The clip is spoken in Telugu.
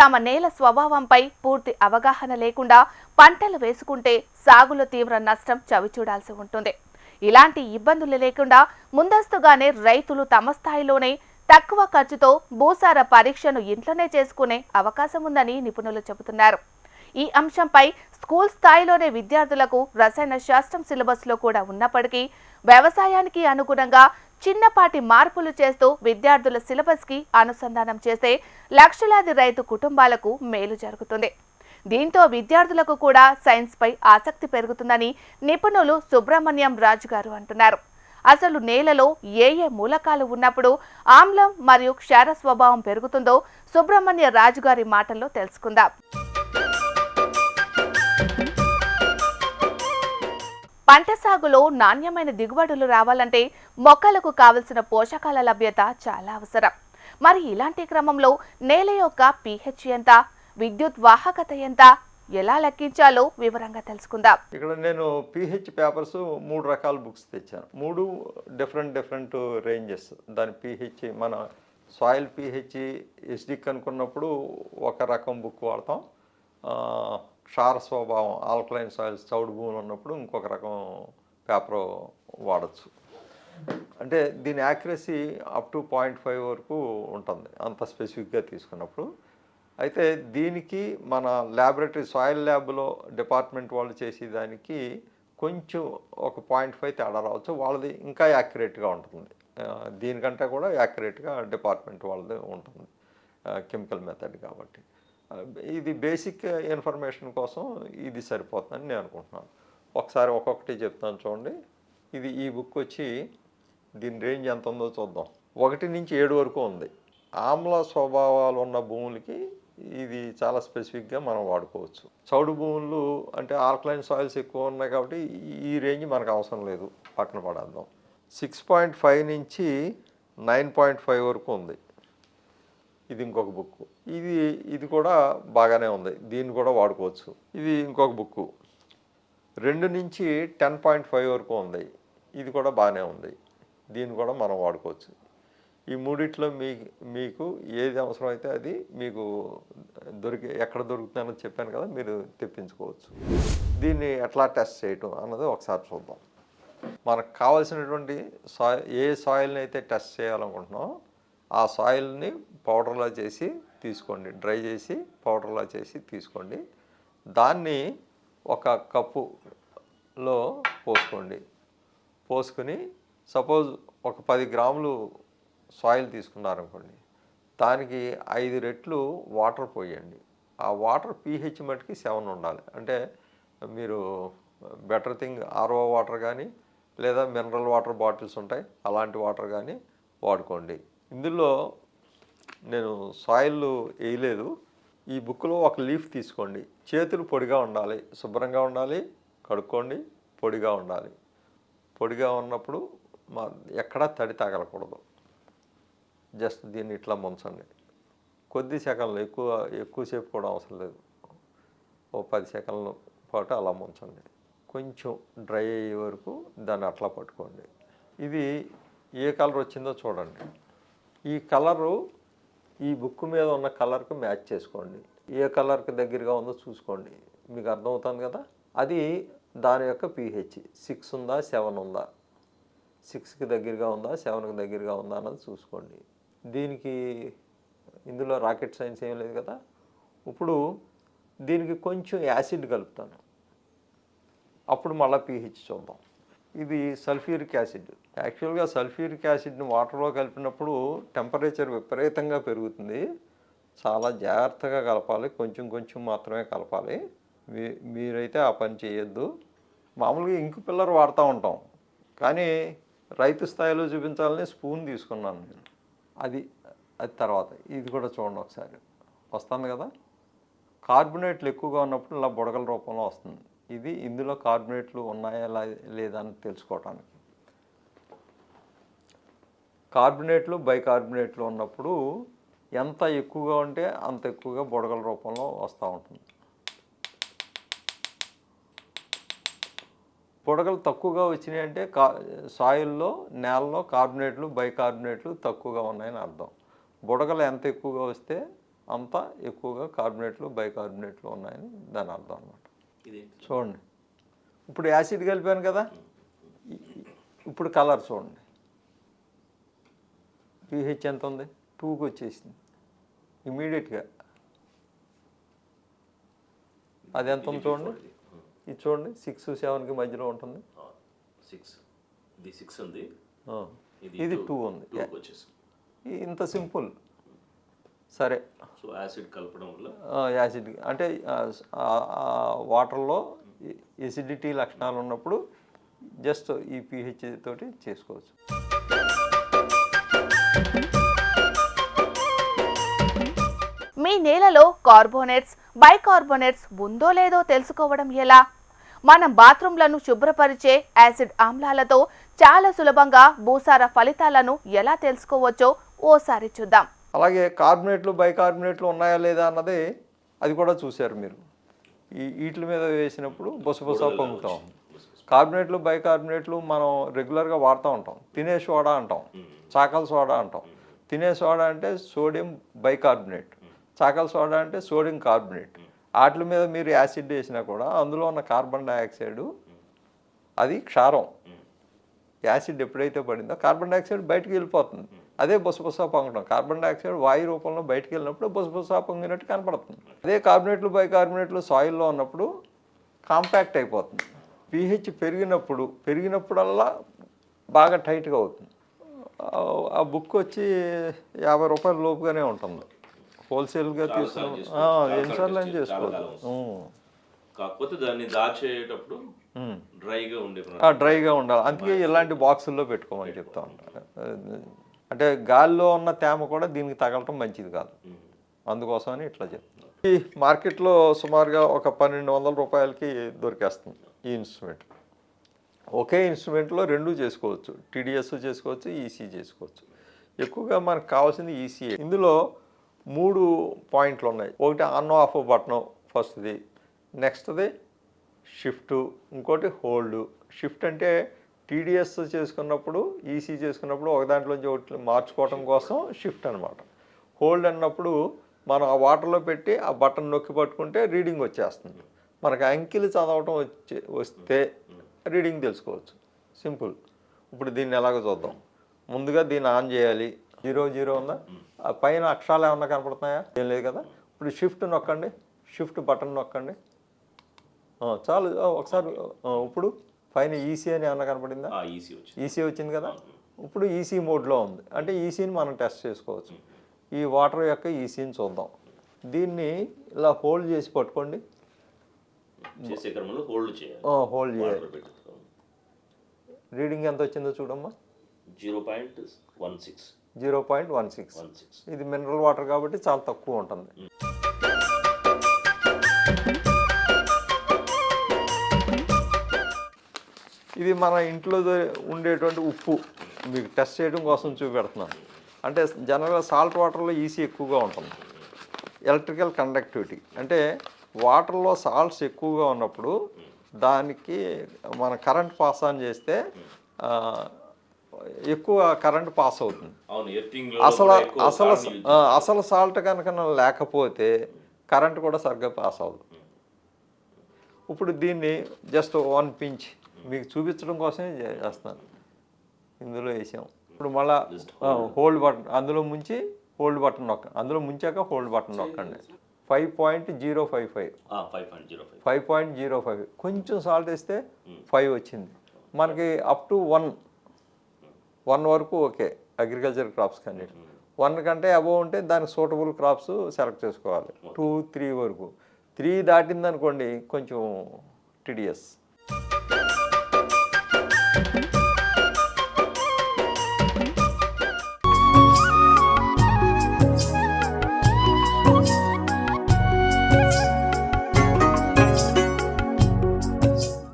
తమ నేల స్వభావంపై పూర్తి అవగాహన లేకుండా పంటలు వేసుకుంటే సాగులో తీవ్ర నష్టం చవిచూడాల్సి ఉంటుంది. ఇలాంటి ఇబ్బందులు లేకుండా ముందస్తుగానే రైతులు తమ స్థాయిలోనే తక్కువ ఖర్చుతో భూసార పరీక్షను ఇంట్లోనే చేసుకునే అవకాశం ఉందని నిపుణులు చెబుతున్నారు. ఈ అంశంపై స్కూల్ స్థాయిలోనే విద్యార్థులకు రసాయన శాస్త్రం సిలబస్లో కూడా ఉన్నప్పటికీ వ్యవసాయానికి అనుగుణంగా చిన్నపాటి మార్పులు చేస్తూ విద్యార్థుల సిలబస్కి అనుసంధానం చేస్తే లక్షలాది రైతు కుటుంబాలకు మేలు జరుగుతుంది. దీంతో విద్యార్థులకు కూడా సైన్స్పై ఆసక్తి పెరుగుతుందని నిపుణులు సుబ్రహ్మణ్యం రాజు గారు అంటున్నారు. అసలు నేలలో ఏ ఏ మూలకాలు ఉన్నప్పుడు ఆమ్లం మరియు క్షార స్వభావం పెరుగుతుందో సుబ్రహ్మణ్య రాజు గారి మాటల్లో తెలుసుకుందాం. పంట సాగులో నాణ్యమైన దిగుబడులు రావాలంటే మొక్కలకు కావలసిన పోషకాల లభ్యత చాలా అవసరం. మరి ఇలాంటి క్రమంలో నేల యొక్క పీహెచ్ ఎంత విద్యుత్ వాహకత ఎంత ఎలా లెక్కించాలో వివరంగా తెలుసుకుందాం. ఇక్కడ నేను పిహెచ్ పేపర్స్ మూడు రకాల బుక్స్ తెచ్చాను. మూడు డిఫరెంట్ డిఫరెంట్ రేంజెస్. దాని పిహెచ్ మన సాయిల్ పిహెచ్ ఎస్డిక్ అనుకున్నప్పుడు ఒక రకం బుక్ వాడతాం. క్షార స్వభావం ఆల్కలైన్ సాయిల్స్ చౌడు భూములు ఉన్నప్పుడు ఇంకొక రకం పేపర్ వాడచ్చు. అంటే దీని accuracy up to point five వరకు ఉంటుంది అంత స్పెసిఫిక్గా తీసుకున్నప్పుడు. అయితే దీనికి మన ల్యాబొరేటరీ సాయిల్ ల్యాబ్లో డిపార్ట్మెంట్ వాళ్ళు చేసేదానికి కొంచెం ఒక పాయింట్ ఫైవ్ తేడా రావచ్చు. వాళ్ళది ఇంకా యాక్యురేట్గా ఉంటుంది. దీనికంటే కూడా యాక్యురేట్గా డిపార్ట్మెంట్ వాళ్ళది ఉంటుంది కెమికల్ మెథడ్ కాబట్టి. ఇది బేసిక్ ఇన్ఫర్మేషన్ కోసం ఇది సరిపోతుందని నేను అనుకుంటున్నాను. ఒకసారి ఒక్కొక్కటి చెప్తాను చూడండి. ఇది ఈ బుక్ వచ్చి దీని రేంజ్ ఎంత ఉందో చూద్దాం. ఒకటి నుంచి ఏడు వరకు ఉంది. ఆమ్ల స్వభావాలు ఉన్న భూములకి ఇది చాలా స్పెసిఫిక్గా మనం వాడుకోవచ్చు. చౌడు భూములు అంటే ఆల్కలైన్ సాయిల్స్ ఎక్కువ ఉన్నాయి కాబట్టి ఈ రేంజ్ మనకు అవసరం లేదు. పక్కన పడేద్దాం. సిక్స్ పాయింట్ ఫైవ్ నుంచి నైన్ పాయింట్ ఫైవ్ వరకు ఉంది. ఇది ఇంకొక బుక్ ఇది ఇది కూడా బాగానే ఉంది. దీన్ని కూడా వాడుకోవచ్చు. ఇది ఇంకొక బుక్ రెండు నుంచి టెన్ పాయింట్ ఫైవ్ వరకు ఉంది. ఇది కూడా బాగానే ఉంది. దీన్ని కూడా మనం వాడుకోవచ్చు. ఈ మూడిట్లో మీ మీకు ఏది అవసరం అయితే అది మీకు దొరికి ఎక్కడ దొరుకుతుందని చెప్పాను కదా మీరు తెప్పించుకోవచ్చు. దీన్ని ఎట్లా టెస్ట్ చేయటం అన్నది ఒకసారి చూద్దాం. మనకు కావాల్సినటువంటి సాయిల్ ఏ సాయిల్ని అయితే టెస్ట్ చేయాలనుకుంటున్నామో ఆ సాయిల్ని పౌడర్లా చేసి తీసుకోండి. డ్రై చేసి పౌడర్లా చేసి తీసుకోండి. దాన్ని ఒక కప్పులో పోసుకోండి. పోసుకుని సపోజ్ ఒక పది గ్రాములు సాయిల్ తీసుకున్నారనుకోండి దానికి ఐదు రెట్లు వాటర్ పోయండి. ఆ వాటర్ పీహెచ్ మట్టుకి సెవెన్ ఉండాలి. అంటే మీరు బెటర్ థింగ్ ఆర్ఓ వాటర్ కానీ లేదా మినరల్ వాటర్ బాటిల్స్ ఉంటాయి అలాంటి వాటర్ కానీ వాడుకోండి. ఇందులో నేను సాయిల్ వేయలేదు. ఈ బుక్లో ఒక లీఫ్ తీసుకోండి. చేతులు పొడిగా ఉండాలి. శుభ్రంగా ఉండాలి. కడుక్కోండి. పొడిగా ఉండాలి. పొడిగా ఉన్నప్పుడు మా ఎక్కడా తడి తగలకూడదు. జస్ట్ దీన్ని ఇట్లా ముంచండి. కొద్ది సెకండ్లు ఎక్కువ ఎక్కువసేపు కూడా అవసరం లేదు. ఓ పది సెకండ్ల పాటు అలా ముంచండి. కొంచెం డ్రై అయ్యే వరకు దాన్ని అట్లా పట్టుకోండి. ఇది ఏ కలర్ వచ్చిందో చూడండి. ఈ కలరు ఈ బుక్ మీద ఉన్న కలర్కి మ్యాచ్ చేసుకోండి. ఏ కలర్కి దగ్గరగా ఉందో చూసుకోండి. మీకు అర్థమవుతుంది కదా? అది దాని యొక్క పీహెచ్. సిక్స్ ఉందా సెవెన్ ఉందా? సిక్స్కి దగ్గరగా ఉందా సెవెన్కి దగ్గరగా ఉందా అన్నది చూసుకోండి. దీనికి ఇందులో రాకెట్ సైన్స్ ఏం లేదు కదా? ఇప్పుడు దీనికి కొంచెం యాసిడ్ కలుపుతాను. అప్పుడు మళ్ళీ పీహెచ్ చూద్దాం. ఇది సల్ఫ్యూరిక్ యాసిడ్. యాక్చువల్గా సల్ఫ్యూరిక్ యాసిడ్ని వాటర్లో కలిపినప్పుడు టెంపరేచర్ విపరీతంగా పెరుగుతుంది. చాలా జాగ్రత్తగా కలపాలి. కొంచెం కొంచెం మాత్రమే కలపాలి. మీ మీరైతే ఆ పని చేయొద్దు. మామూలుగా ఇంకు పిల్లర్ వాడుతూ ఉంటాం. కానీ రైతు స్థాయిలో చూపించాలని స్పూన్ తీసుకున్నాను నేను. అది అది తర్వాత. ఇది కూడా చూడండి ఒకసారి. వస్తుంది కదా? కార్బొనేట్లు ఎక్కువగా ఉన్నప్పుడు ఇలా బుడగల రూపంలో వస్తుంది. ఇది ఇందులో కార్బొనేట్లు ఉన్నాయా లేదా అని తెలుసుకోవటానికి. కార్బొనేట్లు బైకార్బొనేట్లు ఉన్నప్పుడు ఎంత ఎక్కువగా ఉంటే అంత ఎక్కువగా బుడగల రూపంలో వస్తూ ఉంటుంది. బుడగలు తక్కువగా వచ్చినాయి అంటే కా సాయిల్లో నేలలో కార్బొనేట్లు బైకార్బొనేట్లు తక్కువగా ఉన్నాయని అర్థం. బుడగలు ఎంత ఎక్కువగా వస్తే అంత ఎక్కువగా కార్బొనేట్లు బైకార్బొనేట్లు ఉన్నాయని దాని అర్థం అనమాట చూడండి. ఇప్పుడు యాసిడ్ కలిపాను కదా? ఇప్పుడు కలర్ చూడండి. pH ఎంత ఉంది? టూకి వచ్చేసింది. ఇమీడియట్గా అది ఎంత ఉంది చూడండి. ఇది చూడండి. సిక్స్ సెవెన్కి మధ్యలో ఉంటుంది. సిక్స్. ఇది సిక్స్ ఉంది. ఇది టూ. ఉంది. ఇంత సింపుల్. సరే. సో యాసిడ్ కలపడం వల్ల? ఆ, యాసిడ్. అంటే వాటర్లో ఎసిడిటీ లక్షణాలు ఉన్నప్పుడు జస్ట్ ఈ pH తోటి చేసుకోవచ్చు. మీ నేలలో కార్బోనేట్స్ బైకార్బోనేట్స్ ఉందో లేదో తెలుసుకోవడం ఎలా? మనం బాత్రూంలను శుభ్రపరిచే యాసిడ్ ఆమ్లాలతో చాలా సులభంగా భూసార ఫలితాలను ఎలా తెలుసుకోవచ్చో ఓసారి చూద్దాం. అలాగే కార్బొనేట్లు బైకార్బొనేట్లు ఉన్నాయా లేదా అన్నది అది కూడా చూశారు మీరు. ఈ వీటి మీద వేసినప్పుడు బొసబొస పొంగుతాం. కార్బొనేట్లు బైకార్బొనేట్లు మనం రెగ్యులర్గా వాడుతూ ఉంటాం. తినే సోడా అంటాం. చాకల సోడా అంటాం. తినే సోడా అంటే సోడియం బైకార్బొనేట్. చాకల సోడా అంటే సోడియం కార్బొనేట్. వాటి మీద మీరు యాసిడ్ వేసినా కూడా అందులో ఉన్న కార్బన్ డైఆక్సైడ్ అది క్షారం. యాసిడ్ ఎప్పుడైతే పడిందో కార్బన్ డైఆక్సైడ్ బయటికి వెళ్ళిపోతుంది. అదే బుసబుస పొంగడం కార్బన్ డైఆక్సైడ్ వాయు రూపంలో బయటికి వెళ్ళినప్పుడు బుసబుస పొంగినట్టు కనపడుతుంది. అదే కార్బొనేట్లు బైకార్బొనేట్లు సాయిల్లో ఉన్నప్పుడు కాంపాక్ట్ అయిపోతుంది. పీహెచ్ పెరిగినప్పుడు పెరిగినప్పుడల్లా బాగా టైట్గా అవుతుంది. ఆ- బుక్ వచ్చి యాభై రూపాయల లోపుగానే ఉంటుంది. హోల్సేల్గా తీసుకున్న ఎన్నిసార్లు సార్లు అని చేసుకోవచ్చు. కాకపోతే దాన్ని దాచేటప్పుడు. డ్రైగా ఉండే డ్రైగా ఉండాలి. అందుకే ఇలాంటి బాక్సుల్లో పెట్టుకోమని చెప్తా ఉంటాను. అంటే గాలిలో ఉన్న తేమ కూడా దీనికి తగలటం మంచిది కాదు. అందుకోసమని ఇట్లా చెప్తున్నాను ఈ మార్కెట్లో సుమారుగా ఒక పన్నెండు వందల రూపాయలకి దొరికేస్తుంది ఈ ఇన్స్ట్రుమెంట్. ఒకే ఇన్స్ట్రుమెంట్లో రెండు చేసుకోవచ్చు. టీడీఎస్ చేసుకోవచ్చు ఈసీ చేసుకోవచ్చు. ఎక్కువగా మనకు కావాల్సింది ఈసీఏ ఇందులో మూడు పాయింట్లు ఉన్నాయి. ఒకటి ఆన్ ఆఫ్ బటన్ ఫస్ట్ది నెక్స్ట్ది షిఫ్ట్ ఇంకోటి హోల్డ్. షిఫ్ట్ అంటే టీడీఎస్ చేసుకున్నప్పుడు ఈసీ చేసుకున్నప్పుడు ఒక దాంట్లోంచి ఒకటి మార్చుకోవడం కోసం షిఫ్ట్ అనమాట హోల్డ్ అన్నప్పుడు మనం ఆ వాటర్లో పెట్టి ఆ బటన్ నొక్కి పట్టుకుంటే రీడింగ్ వచ్చేస్తుంది. మనకు అంకెలు చదవటం వచ్చే వస్తే రీడింగ్ తెలుసుకోవచ్చు. సింపుల్ ఇప్పుడు దీన్ని ఎలాగో చూద్దాం. ముందుగా దీన్ని ఆన్ చేయాలి. జీరో జీరో ఉందా? ఆ పైన అక్షరాలు ఏమన్నా కనపడుతున్నాయా? ఏం లేదు కదా. ఇప్పుడు షిఫ్ట్ నొక్కండి. షిఫ్ట్ బటన్ నొక్కండి. చాలు. ఒకసారి ఇప్పుడు పైన ఈసీ అని ఏమన్నా కనపడిందా? ఈసీ వచ్చింది. ఈసీ వచ్చింది కదా? ఇప్పుడు ఈసీ మోడ్లో ఉంది. అంటే ఈసీని మనం టెస్ట్ చేసుకోవచ్చు. ఈ వాటర్ యొక్క ఈసీని చూద్దాం. దీన్ని ఇలా హోల్డ్ చేసి పట్టుకోండి. చేసే క్రమంలో హోల్డ్ చేయాలి. హోల్డ్ చేయాలి. రీడింగ్ ఎంత వచ్చిందో చూడమ్మా. Zero point one six zero point one six one six ఇది మినరల్ వాటర్ కాబట్టి చాలా తక్కువ ఉంటుంది. ఇది మన ఇంట్లో ఉండేటువంటి ఉప్పు. మీకు టెస్ట్ చేయడం కోసం చూపెడుతున్నాను. అంటే జనరల్గా సాల్ట్ వాటర్లో ఈసీ ఎక్కువగా ఉంటుంది. Electrical conductivity. అంటే వాటర్లో సాల్ట్స్ ఎక్కువగా ఉన్నప్పుడు దానికి మన కరెంట్ పాస్ ఆన్ చేస్తే ఎక్కువ కరెంట్ పాస్ అవుతుంది. అసలు అసలు అసలు సాల్ట్ కనుక లేకపోతే కరెంట్ కూడా సరిగ్గా పాస్ అవ్వదు. ఇప్పుడు దీన్ని జస్ట్ వన్ పించ్ మీకు చూపించడం కోసమే చే- చేస్తున్నాను. ఇందులో వేసాం. ఇప్పుడు మళ్ళా హోల్డ్ బటన్ అందులో ముంచి హోల్డ్ బటన్ నొక్క అందులో ముంచాక హోల్డ్ బటన్ నొక్కండి. Five point zero five five five point zero five five point zero five కొంచెం సాల్ట్ వేస్తే ఫైవ్ వచ్చింది. మనకి అప్ టు వన్ వన్ వరకు ఓకే. అగ్రికల్చర్ క్రాప్స్ కానీ వన్ కంటే అబోవ్ ఉంటే దానికి సూటబుల్ క్రాప్స్ సెలెక్ట్ చేసుకోవాలి. టూ త్రీ వరకు. త్రీ దాటింది అనుకోండి కొంచెం టీడీఎస్